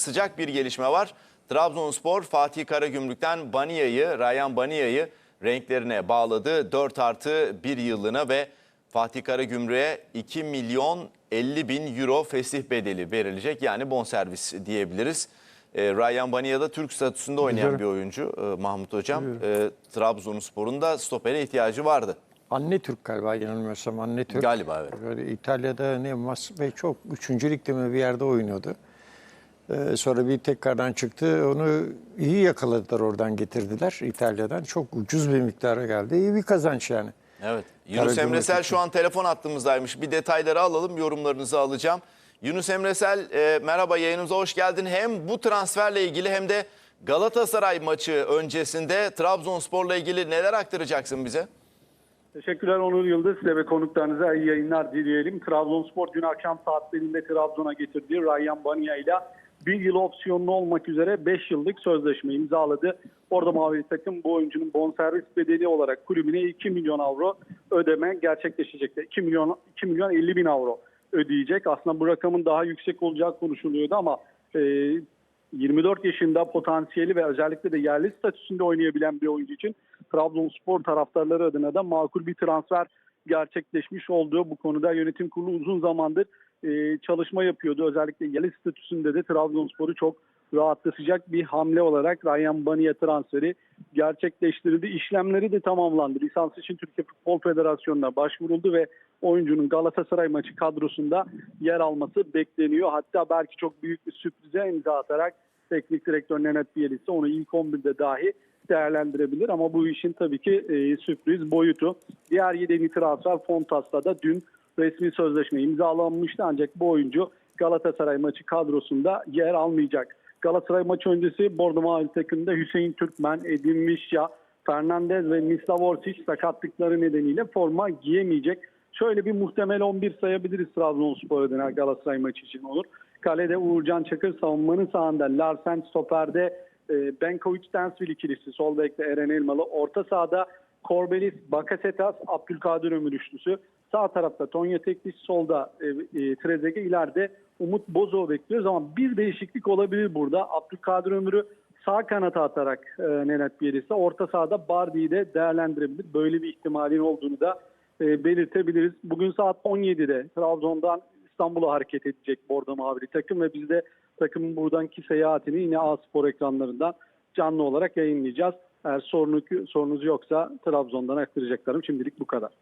sıcak bir gelişme var. Trabzonspor Fatih Karagümrük'ten Baniya'yı, Ryan Baniya'yı renklerine bağladı. 4 artı 1 yıllığına ve Fatih Karagümrük'e 2 milyon 50 bin euro fesih bedeli verilecek. Yani bonservis diyebiliriz. E, Ryan Baniya da Türk statüsünde oynayan Biliyorum. bir oyuncu e, Mahmut Hocam. E, Trabzonspor'un da stopere ihtiyacı vardı. Anne Türk galiba yanılmıyorsam Anne Türk. Galiba evet. Böyle İtalya'da ne Mas ve çok üçüncü ligde mi bir yerde oynuyordu. Ee, sonra bir tekrardan çıktı. Onu iyi yakaladılar oradan getirdiler İtalya'dan. Çok ucuz bir miktara geldi. İyi bir kazanç yani. Evet. Yunus Karagümrük Emresel şu an telefon hattımızdaymış. Bir detayları alalım, yorumlarınızı alacağım. Yunus Emresel e, merhaba yayınımıza hoş geldin. Hem bu transferle ilgili hem de Galatasaray maçı öncesinde Trabzonspor'la ilgili neler aktaracaksın bize? Teşekkürler Onur Yıldız. Size ve konuklarınıza iyi yayınlar dileyelim. Trabzonspor dün akşam saatlerinde Trabzon'a getirdiği Ryan Banya ile bir yıl opsiyonlu olmak üzere 5 yıllık sözleşme imzaladı. Orada Mavi takım bu oyuncunun bonservis bedeli olarak kulübüne 2 milyon avro ödeme gerçekleşecek. 2 milyon 2 milyon 50 bin avro ödeyecek. Aslında bu rakamın daha yüksek olacağı konuşuluyordu ama e, 24 yaşında potansiyeli ve özellikle de yerli statüsünde oynayabilen bir oyuncu için Trabzonspor taraftarları adına da makul bir transfer gerçekleşmiş olduğu bu konuda yönetim kurulu uzun zamandır e, çalışma yapıyordu. Özellikle yerli statüsünde de Trabzonspor'u çok rahatlatacak bir hamle olarak Ryan Baniye transferi gerçekleştirildi. İşlemleri de tamamlandı. Lisans için Türkiye Futbol Federasyonu'na başvuruldu ve oyuncunun Galatasaray maçı kadrosunda yer alması bekleniyor. Hatta belki çok büyük bir sürprize imza atarak teknik direktör Nenet Bielitsa onu ilk 11'de dahi değerlendirebilir ama bu işin tabii ki e, sürpriz boyutu. Diğer yedeni transfer Fontas'ta da dün resmi sözleşme imzalanmıştı ancak bu oyuncu Galatasaray maçı kadrosunda yer almayacak. Galatasaray maçı öncesi Bordo Mavi takımda Hüseyin Türkmen, Edin Mişya, Fernandez ve Mislav Orsic sakatlıkları nedeniyle forma giyemeyecek. Şöyle bir muhtemel 11 sayabiliriz Trabzonspor adına Galatasaray maçı için olur. Kalede Uğurcan Çakır, savunmanın sağında Larsen Stoper'de e, Benkovic Densville ikilisi, sol bekte Eren Elmalı, orta sahada Korbelis, Bakasetas, Abdülkadir Ömür üçlüsü. Sağ tarafta Tonya Tekliş, solda e, e, Trezeguet, ileride Umut Bozo bekliyoruz ama bir değişiklik olabilir burada. Abdülkadir Ömür'ü sağ kanata atarak e, Nenet Bielitsa orta sahada Bardi'yi de değerlendirebilir. Böyle bir ihtimalin olduğunu da e, belirtebiliriz. Bugün saat 17'de Trabzon'dan İstanbul'a hareket edecek Bordo Mavili takım ve biz de takımın buradanki seyahatini yine A Spor ekranlarından canlı olarak yayınlayacağız. Eğer sorunuz, sorunuz yoksa Trabzon'dan aktaracaklarım şimdilik bu kadar.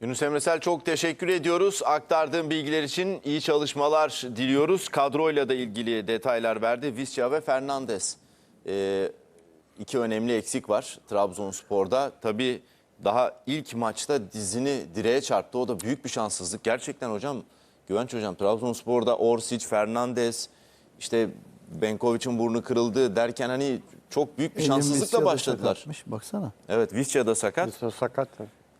Yunus Emresel çok teşekkür ediyoruz. Aktardığın bilgiler için iyi çalışmalar diliyoruz. Kadroyla da ilgili detaylar verdi. Visca ve Fernandez. Ee, iki önemli eksik var Trabzonspor'da. Tabii daha ilk maçta dizini direğe çarptı. O da büyük bir şanssızlık. Gerçekten hocam, Güvenç hocam Trabzonspor'da Orsic, Fernandez, işte Benkovic'in burnu kırıldı derken hani çok büyük bir şanssızlıkla başladılar. sakatmış, Baksana. Evet Visca da sakat. Biz sakat.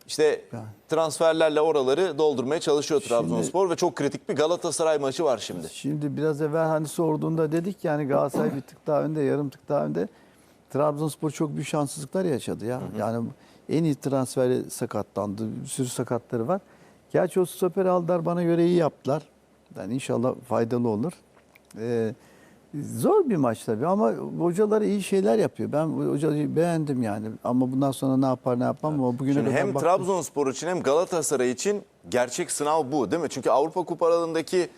İşte transferlerle oraları doldurmaya çalışıyor Trabzonspor ve çok kritik bir Galatasaray maçı var şimdi. Şimdi biraz evvel hani sorduğunda dedik yani Galatasaray bir tık daha önde, yarım tık daha önde. Trabzonspor çok büyük şanssızlıklar yaşadı ya. Yani en iyi transferi sakatlandı. Bir sürü sakatları var. Gerçi o stoper aldılar bana göre iyi yaptılar. Yani inşallah faydalı olur. Ee, zor bir maç tabii ama hocaları iyi şeyler yapıyor. Ben hocayı beğendim yani. Ama bundan sonra ne yapar ne yapmam ama bugüne Şimdi kadar hem baktım. Trabzonspor için hem Galatasaray için gerçek sınav bu değil mi? Çünkü Avrupa Kupalarındaki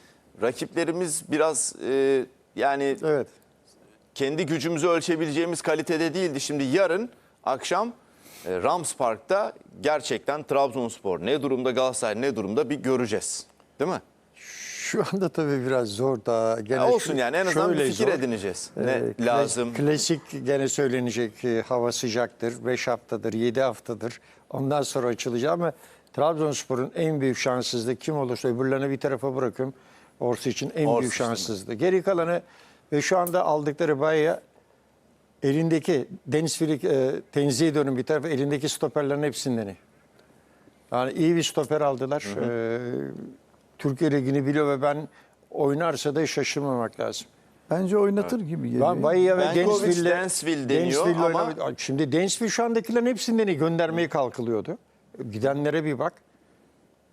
rakiplerimiz biraz e, yani Evet. kendi gücümüzü ölçebileceğimiz kalitede değildi. Şimdi yarın akşam Rams Park'ta gerçekten Trabzonspor ne durumda Galatasaray ne durumda bir göreceğiz. Değil mi? Şu anda tabii biraz zor da. Gene Ya olsun şu- yani en azından bir fikir zor. edineceğiz. Ee, Ne klas- lazım? Klasik gene söylenecek e, hava sıcaktır. 5 haftadır, 7 haftadır. Ondan sonra açılacak ama Trabzonspor'un en büyük şanssızlığı kim olursa öbürlerini bir tarafa bırakıyorum. Orası için en Orsic büyük şanssızlığı. Geri kalanı ve şu anda aldıkları Baya elindeki Deniz Filik e, tenzih ediyorum bir tarafa elindeki stoperlerin hepsinden iyi. Yani iyi bir stoper aldılar. Ee, Türkiye Ligi'ni biliyor ve ben oynarsa da şaşırmamak lazım. Bence oynatır gibi geliyor. Ben Bahia ve Densville'le Densville deniyor Densville'le ama- oynadı. Şimdi Densville şu andakilerin hepsinden iyi göndermeye kalkılıyordu. Gidenlere bir bak.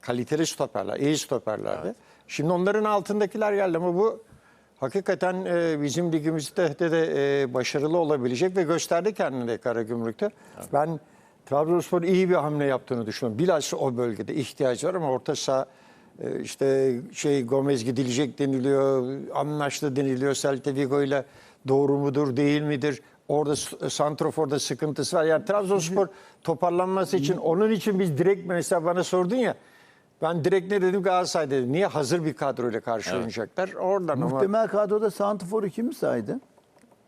Kaliteli stoperler, iyi stoperlerdi. Şimdi onların altındakiler geldi ama bu Hakikaten e, bizim ligimizde de, de e, başarılı olabilecek ve gösterdi kendini de Karagümrük'te. Ben Trabzonspor iyi bir hamle yaptığını düşünüyorum. Bilhassa o bölgede ihtiyaç var ama orta saha e, işte şey Gomez gidilecek deniliyor, anlaştı deniliyor Celta Vigo ile doğru mudur değil midir? Orada Santrofor'da sıkıntısı var. Yani Trabzonspor toparlanması için onun için biz direkt mesela bana sordun ya ben direkt ne dedim Galatasaray dedim. Niye hazır bir kadroyla karşı oynayacaklar? Oradan ama Muhtemel kadroda Santifor'u kim saydı?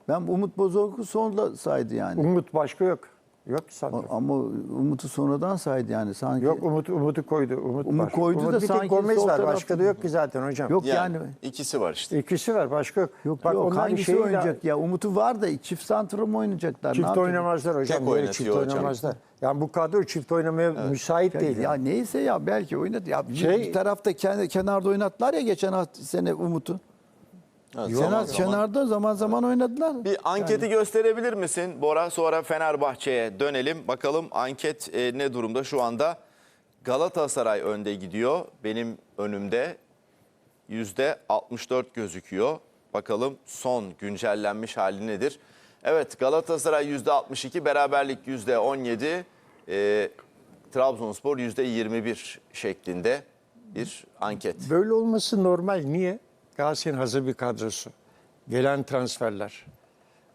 Ben Umut Bozok'u sonunda saydı yani. Umut başka yok. Yok ki sanki. Ama Umut'u sonradan saydı yani sanki. Yok Umut Umut'u koydu. Umut, Umut var. koydu Umut da bir tek sanki Gomez sol var. tarafta- Başka da yok ki zaten hocam. Yok Yani, yani. ikisi var işte. İkisi var başka yok. Yok Bak yok onlar hangisi şeyi de- oynayacak ya? Umut'u var da çift santro mu oynayacaklar? Ne Çift yapacak? oynamazlar hocam. Tek Böyle oynatıyor çift hocam. oynamazlar. Yani bu kadro çift oynamaya müsait değil. Ya yani. neyse ya belki oynadı. Ya bir- Şey- bir tarafta kendi, kenarda oynattılar ya geçen hafta sene Umut'u. Evet, Kenar, zaman zaman. kenarda zaman zaman oynadılar. Bir anketi gösterebilir misin Bora? Sonra Fenerbahçe'ye dönelim. Bakalım anket e, ne durumda şu anda? Galatasaray önde gidiyor. Benim önümde yüzde 64 gözüküyor. Bakalım son güncellenmiş hali nedir? Evet Galatasaray yüzde 62, beraberlik yüzde 17, e, Trabzonspor yüzde 21 şeklinde bir anket. Böyle olması normal. Niye? Galatasaray'ın hazır bir kadrosu. Gelen transferler.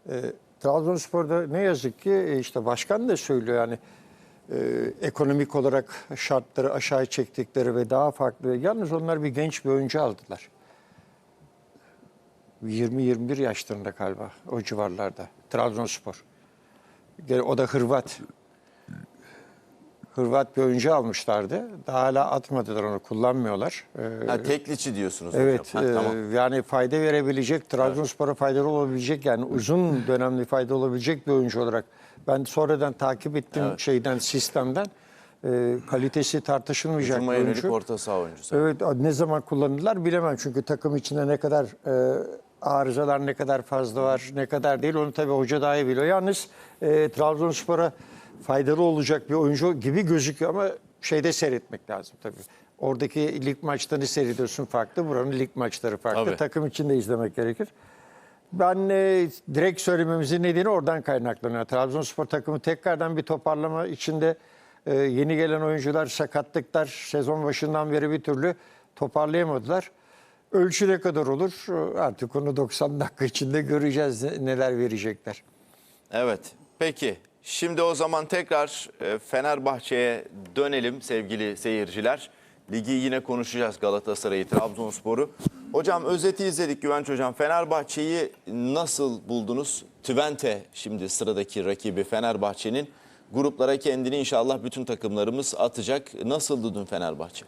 Ee, Trabzonspor'da ne yazık ki e, işte başkan da söylüyor yani e, ekonomik olarak şartları aşağı çektikleri ve daha farklı. Yalnız onlar bir genç bir oyuncu aldılar. 20-21 yaşlarında galiba o civarlarda. Trabzonspor. O da Hırvat. Hırvat bir oyuncu almışlardı. Daha hala atmadılar onu, kullanmıyorlar. Ee, Ha, tekliçi diyorsunuz Evet, hocam. Ha, e, tamam. yani fayda verebilecek, Trabzonspor'a faydalı olabilecek yani uzun dönemli fayda olabilecek bir oyuncu olarak ben sonradan takip ettim şeyden sistemden e, kalitesi tartışılmayacak Hücuma yönelik oyuncu. orta saha oyuncusu. Evet ne zaman kullanırlar bilemem çünkü takım içinde ne kadar e, arızalar ne kadar fazla var ne kadar değil onu tabii hoca daha iyi biliyor. Yalnız e, Trabzonspor'a faydalı olacak bir oyuncu gibi gözüküyor ama şeyde seyretmek lazım tabii. Oradaki lig maçlarını seyrediyorsun farklı, buranın lig maçları farklı. Tabii. Takım içinde izlemek gerekir. Ben e, direkt söylememizin nedeni oradan kaynaklanıyor. Trabzonspor takımı tekrardan bir toparlama içinde e, yeni gelen oyuncular sakatlıklar sezon başından beri bir türlü toparlayamadılar. Ölçü ne kadar olur artık onu 90 dakika içinde göreceğiz ne- neler verecekler. Evet. Peki. Şimdi o zaman tekrar e, Fenerbahçe'ye dönelim sevgili seyirciler. Ligi yine konuşacağız Galatasaray'ı, Trabzonspor'u. Hocam özeti izledik Güvenç Hocam. Fenerbahçe'yi nasıl buldunuz? Twente şimdi sıradaki rakibi Fenerbahçe'nin. Gruplara kendini inşallah bütün takımlarımız atacak. Nasıldı dün Fenerbahçe?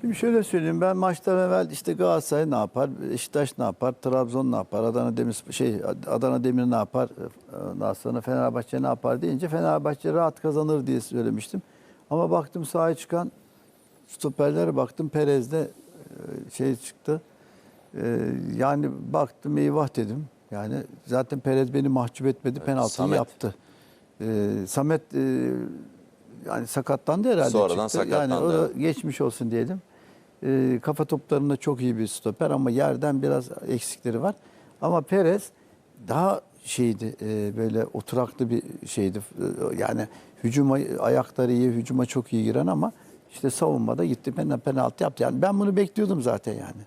Şimdi şöyle söyleyeyim ben maçtan evvel işte Galatasaray ne yapar, Beşiktaş ne yapar, Trabzon ne yapar, Adana Demir şey Adana Demir ne yapar, ondan sonra Fenerbahçe ne yapar deyince Fenerbahçe rahat kazanır diye söylemiştim. Ama baktım sahaya çıkan stoperlere baktım Perez'de e, şey çıktı. E, Yani baktım eyvah dedim. Yani zaten Perez beni mahcup etmedi, penaltıyı Samet. yaptı. E, Samet yani sakatlandı herhalde Sonradan çıktı. Yani sakatlandı, evet. geçmiş olsun diyelim. Ee, kafa toplarında çok iyi bir stoper ama yerden biraz eksikleri var. Ama Perez daha şeydi e, böyle oturaklı bir şeydi. Ee, Yani hücuma ayakları iyi, hücuma çok iyi giren ama işte savunmada gitti pen- penaltı yaptı. Yani ben bunu bekliyordum zaten yani.